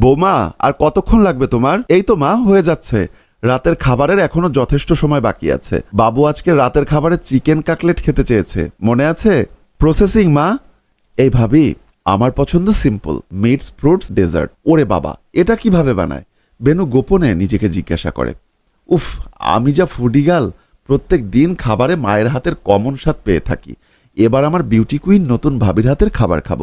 বৌমা, আর কতক্ষণ লাগবে তোমার? এই তো মা, হয়ে যাচ্ছে। রাতের খাবারের এখনও যথেষ্ট সময় বাকি আছে। বাবু আজকে রাতের খাবারে চিকেন কাকলেট খেতে চেয়েছে। মনে আছে? প্রসেসিং মা। এই ভাবি, আমার পছন্দ সিম্পল মিটস ফ্রুটস ডেজার্ট ওরে বাবা, এটা কীভাবে বানায়? বেনু গোপনে নিজেকে জিজ্ঞাসা করে। উফ, আমি যা ফুডিগাল প্রত্যেক দিন খাবারে মায়ের হাতের কমন স্বাদ পেয়ে থাকি। এবার আমার বিউটি কুইন নতুন ভাবির হাতের খাবার খাব।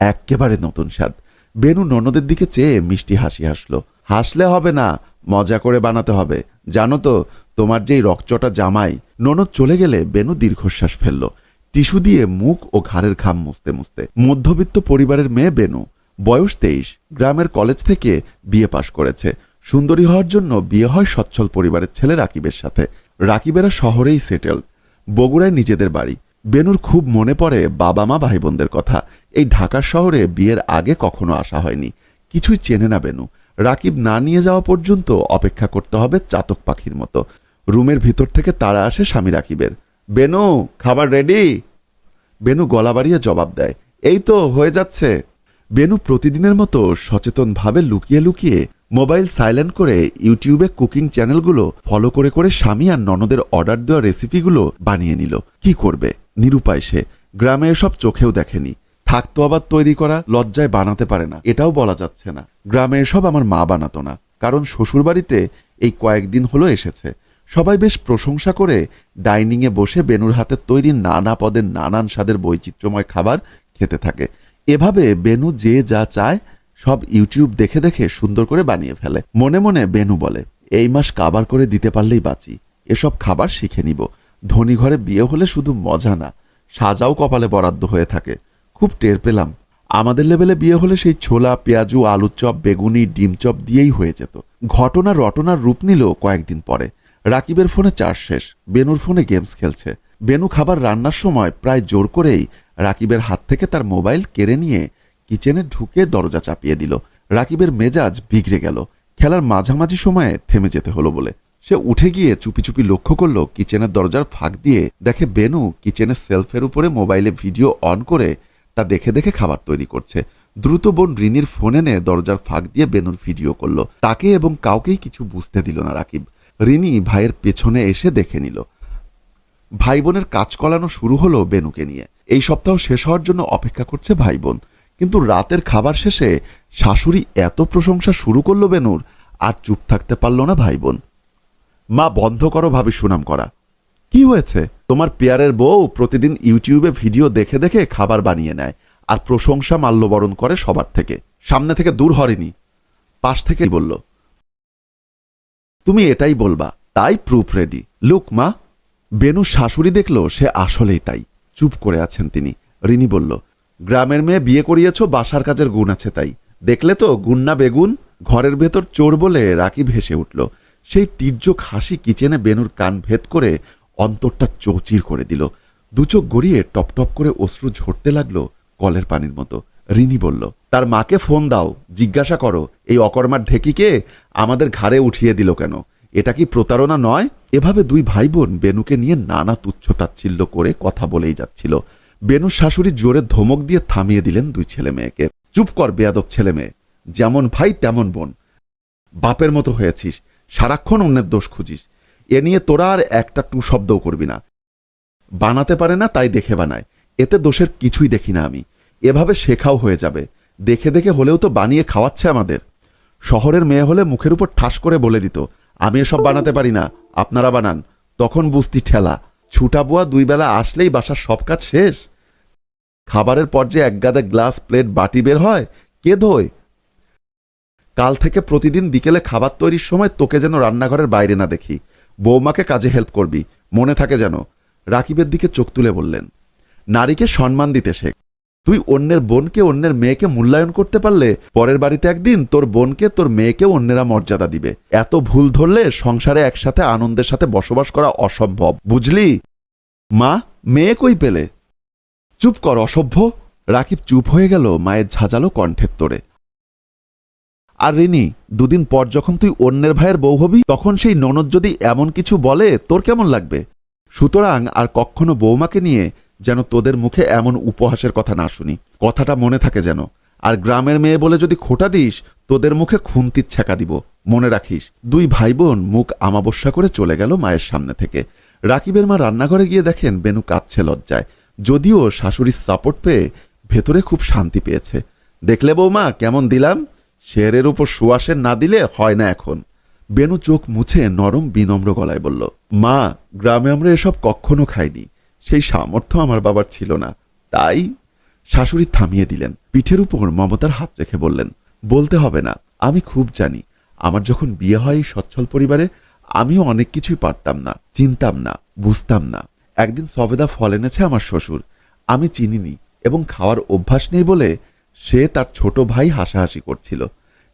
এক্কেবারে নতুন স্বাদ। বেনু ননদের দিকে চেয়ে মিষ্টি হাসি হাসলো। হাসলে হবে না, মজা করে বানাতে হবে। জানো তো, তোমার যেই রকচটা জামাই, ননদ চলে গেলে বেনু দীর্ঘশ্বাস ফেলল। টিস্যু দিয়ে মুখ ও ঘাড়ের ঘাম মুছতে মুছতে। মধ্যবিত্ত পরিবারের মেয়ে বেনু, বয়স তেইশ, গ্রামের কলেজ থেকে বিয়ে পাশ করেছে। সুন্দরী হওয়ার জন্য বিয়ে হয় সচ্ছল পরিবারের ছেলে রাকিবের সাথে। রাকিবেরা শহরেই সেটেল বগুড়ায় নিজেদের বাড়ি। বেনুর খুব মনে পড়ে বাবা মা ভাই বোনদের কথা। এই ঢাকার শহরে বিয়ের আগে কখনো আসা হয়নি। কিছুই চেনে না বেনু। রাকিব না নিয়ে যাওয়া পর্যন্ত অপেক্ষা করতে হবে চাতক পাখির মতো। রুমের ভিতর থেকে তারা আসে স্বামী রাকিবের। বেনু, খাবার রেডি? বেনু গলা বাড়িয়ে জবাব দেয়, এই তো, হয়ে যাচ্ছে। বেনু প্রতিদিনের মতো সচেতনভাবে লুকিয়ে লুকিয়ে মোবাইল সাইলেন্ট করে ইউটিউবে কুকিং চ্যানেলগুলো ফলো করে করে স্বামী আর ননদের অর্ডার দেওয়া রেসিপিগুলো বানিয়ে নিল। কি করবে? নিরুপায় সে। গ্রামে এসব চোখেও দেখেনি। থাকতো আবার তৈরি করা, লজ্জায় বানাতে পারে না। এটাও বলা যাচ্ছে না। গ্রামে এসব আমার মা বানাতো না। কারণ শ্বশুরবাড়িতে এই কয়েকদিন হলো এসেছে। সবাই বেশ প্রশংসা করে ডাইনিংয়ে বসে বেনুর হাতের তৈরি নানা পদের নানান স্বাদের বৈচিত্র্যময় খাবার খেতে থাকে। এভাবে বেনু যে যা চায় সব ইউটিউব দেখে দেখে সুন্দর করে বানিয়ে ফেলে। মনে মনে বেনু বলে, এই মাস কাবার করে দিতে পারলেই বাঁচি। এসব খাবার শিখে নিব। ধনী ঘরে বিয়ে হলে শুধু মজা না, সাজাও কপালে বরাদ্দ হয়ে থাকে। খুব টের পেলাম। আমাদের লেভেলে বিয়ে হলে সেই ছোলা, পেঁয়াজু, আলুর চপ, বেগুনি, ডিম চপ দিয়েই হয়ে যেত। ঘটনা রটনার রূপ নিল কয়েকদিন পরে। রাকিবের ফোনে চার্জ শেষ, বেনুর ফোনে গেমস খেলছে। বেনু খাবার রান্নার সময় প্রায় জোর করেই রাকিবের হাত থেকে তার মোবাইল কেড়ে নিয়ে কিচেনে ঢুকে দরজা চাপিয়ে দিল। রাকিবের মেজাজ বিগড়ে গেল। খেলার মাঝামাঝি সময়ে থেমে যেতে হলো বলে। সে উঠে গিয়ে চুপি চুপি লক্ষ্য করল, কিচেনের দরজার ফাঁক দিয়ে দেখে বেনু কিচেনের সেলফের উপরে মোবাইলে ভিডিও অন করে তা দেখে দেখে খাবার তৈরি করছে। দ্রুত বোন রিনির ফোন এনে দরজার ফাঁক দিয়ে বেনুর ভিডিও করল। তাকে এবং কাউকেই কিছু বুঝতে দিল না রাকিব। রিনি ভাইয়ের পেছনে এসে দেখে নিল। ভাই বোনের কাজ কলানো শুরু হলো বেনুকে নিয়ে। এই সপ্তাহ শেষ হওয়ার জন্য অপেক্ষা করছে ভাই বোন কিন্তু রাতের খাবার শেষে শাশুড়ি এত প্রশংসা শুরু করল বেনুর, আর চুপ থাকতে পারল না ভাই বোন মা, বন্ধ করো ভাবি সুনাম করা। কি হয়েছে? তোমার পেয়ারের বউ প্রতিদিন ইউটিউবে ভিডিও দেখে দেখে খাবার বানিয়ে নেয়, আর প্রশংসা মাল্যবরণ করে সবার থেকে। সামনে থেকে দূর হরেনি। পাশ থেকে বলল, তুমি এটাই বলবা, তাই প্রুফ রেডি। লুক মা। বেনু শাশুড়ি দেখল, সে আসলেই তাই। চুপ করে আছেন তিনি। রিনি বলল গ্রামের মেয়ে বিয়ে করিয়েছ, বাসার কাজের গুণ আছে তাই। দেখলে তো গুণ না বেগুন, ঘরের ভেতর চোর বলে রাকিব ভেসে উঠল। সেই তীর্যক হাসি কিচেনে বেনুর কান ভেদ করে অন্তরটা চৌচির করে দিল। দুচোখ গড়িয়ে টপ টপ করে অশ্রু ঝরতে লাগল কলের পানির মতো। রিনি বলল, তার মাকে ফোন দাও, জিজ্ঞাসা করো, এই অকর্মার ঢেকিকে আমাদের ঘাড়ে উঠিয়ে দিল কেন? এটা কি প্রতারণা নয়? এভাবে দুই ভাই বোন বেনুকে নিয়ে নানা তুচ্ছতাচ্ছিল্য করে কথা বলেই যাচ্ছিল। বেনুর শাশুড়ি জোরে ধমক দিয়ে থামিয়ে দিলেন দুই ছেলে মেয়েকে। চুপ কর বেয়াদব ছেলে মেয়ে। যেমন ভাই, তেমন বোন। বাপের মতো হয়েছিস। সারাক্ষণ অন্যের দোষ খুঁজিস। এ নিয়ে তোরা আর একটা টু শব্দও করবি না। বানাতে পারে না, তাই দেখে বানায়। এতে দোষের কিছুই দেখি না আমি। এভাবে শেখাও হয়ে যাবে। দেখে দেখে হলেও তো বানিয়ে খাওয়াচ্ছে আমাদের। শহরের মেয়ে হলে মুখের উপর ঠাস করে বলে দিত, আমি এসব বানাতে পারি না। আপনারা বানান। তখন বুঝতি ঠেলা। ছুটা বুয়া দুই বেলা আসলেই বাসার সব কাজ শেষ। খাবারের পর যে এক গাদা গ্লাস প্লেট বাটি বের হয়, কে ধোয়? কাল থেকে প্রতিদিন বিকেলে খাবার তৈরির সময় তোকে যেন রান্নাঘরের বাইরে না দেখি। বৌমাকে কাজে হেল্প করবি, মনে থাকে যেন। রাকিবের দিকে চোখ তুলে বললেন, নারীকে সম্মান দিতে শেখ। তুই অন্যের বোনকে অন্যের মেয়েকে মূল্যায়ন করতে পারলে পরের বাড়িতে একদিন তোর বোনকে, তোর মেয়েকেও অন্যেরা মর্যাদা দিবে। এত ভুল ধরলে সংসারে একসাথে আনন্দের সাথে বসবাস করা অসম্ভব, বুঝলি? মা, মেয়ে কই পেলে? চুপ কর, অসভ্য। রাকিব চুপ হয়ে গেল মায়ের ঝাঁঝালো কণ্ঠের তোরে আর রিনি, দুদিন পর যখন তুই অন্যের ভাইয়ের বউ হবি, তখন সেই ননদ যদি এমন কিছু বলে, তোর কেমন লাগবে? সুতরাং আর কখনো বৌমাকে নিয়ে যেন তোদের মুখে এমন উপহাসের কথা না শুনি। কথাটা মনে থাকে যেন। আর গ্রামের মেয়ে বলে যদি খোটা দিস, তোদের মুখে খুন্তির ছ্যাঁকা দিব। মনে রাখিস, দুই ভাই বোন মুখ আমাবস্যা করে চলে গেল মায়ের সামনে থেকে। রাকিবের মা রান্নাঘরে গিয়ে দেখেন বেনু কাঁদছে লজ্জায়। যদিও শাশুড়ির সাপোর্ট পেয়ে ভেতরে খুব শান্তি পেয়েছে। দেখলে বৌমা, কেমন দিলাম? শেরের উপর সুয়াসের না দিলে হয় না এখন। বেনু চোখ মুছে নরম বিনম্র গলায় বলল, মা, গ্রামে আমরা এসব কখনো খাইনি। সেই সামর্থ্য আমার বাবার ছিল না। তাই? শাশুড়ি থামিয়ে দিলেন। পিঠের উপর মমতার হাত রেখে বললেন, বলতে হবে না, আমি খুব জানি। আমার যখন বিয়ে হয় সচ্ছল পরিবারে, আমিও অনেক কিছুই পারতাম না, চিনতাম না, বুঝতাম না। একদিন সবেদা ফল এনেছে আমার শ্বশুর। আমি চিনিনি এবং খাওয়ার অভ্যাস নেই বলে সে তার ছোট ভাই হাসাহাসি করছিল।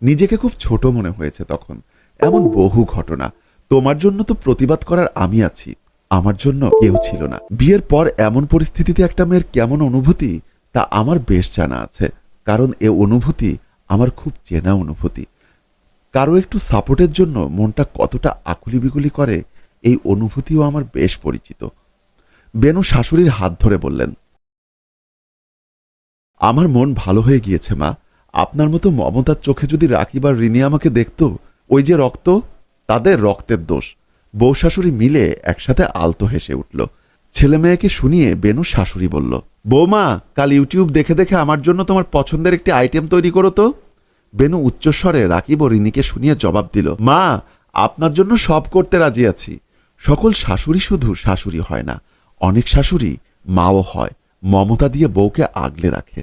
নিজেকে খুব ছোট মনে হয়েছে তখন। এমন বহু ঘটনা। তোমার জন্য তো প্রতিবাদ করার আমি আছি। আমার জন্য কেউ ছিল না। বিয়ের পর এমন পরিস্থিতিতে একটা মেয়ের কেমন অনুভূতি তা আমার বেশ জানা আছে। কারণ এ অনুভূতি আমার খুব চেনা অনুভূতি। কারও একটু সাপোর্টের জন্য মনটা কতটা আকুলি বিকুলি করে, এই অনুভূতিও আমার বেশ পরিচিত। বেনু শাশুড়ির হাত ধরে বললেন, আমার মন ভালো হয়ে গিয়েছে, মা। আপনার মতো মমতার চোখে যদি রাকিব আর রিনি আমাকে দেখত, ওই যে রক্ত, তাদের রক্তের দোষ। বউ শাশুড়ি মিলে একসাথে আলতো হেসে উঠল। ছেলে মেয়েকে শুনিয়ে বেনু শাশুড়ি বলল, বৌমা, কাল ইউটিউব দেখে দেখে আমার জন্য তোমার পছন্দের একটি আইটেম তৈরি করো তো। বেনু উচ্চস্বরে রাকিব ও রিনিকে শুনিয়ে জবাব দিল, মা, আপনার জন্য সব করতে রাজি আছি। সকল শাশুড়ি শুধু শাশুড়ি হয় না। অনেক শাশুড়ি মাও হয় মমতা দিয়ে বউকে আগলে রাখে।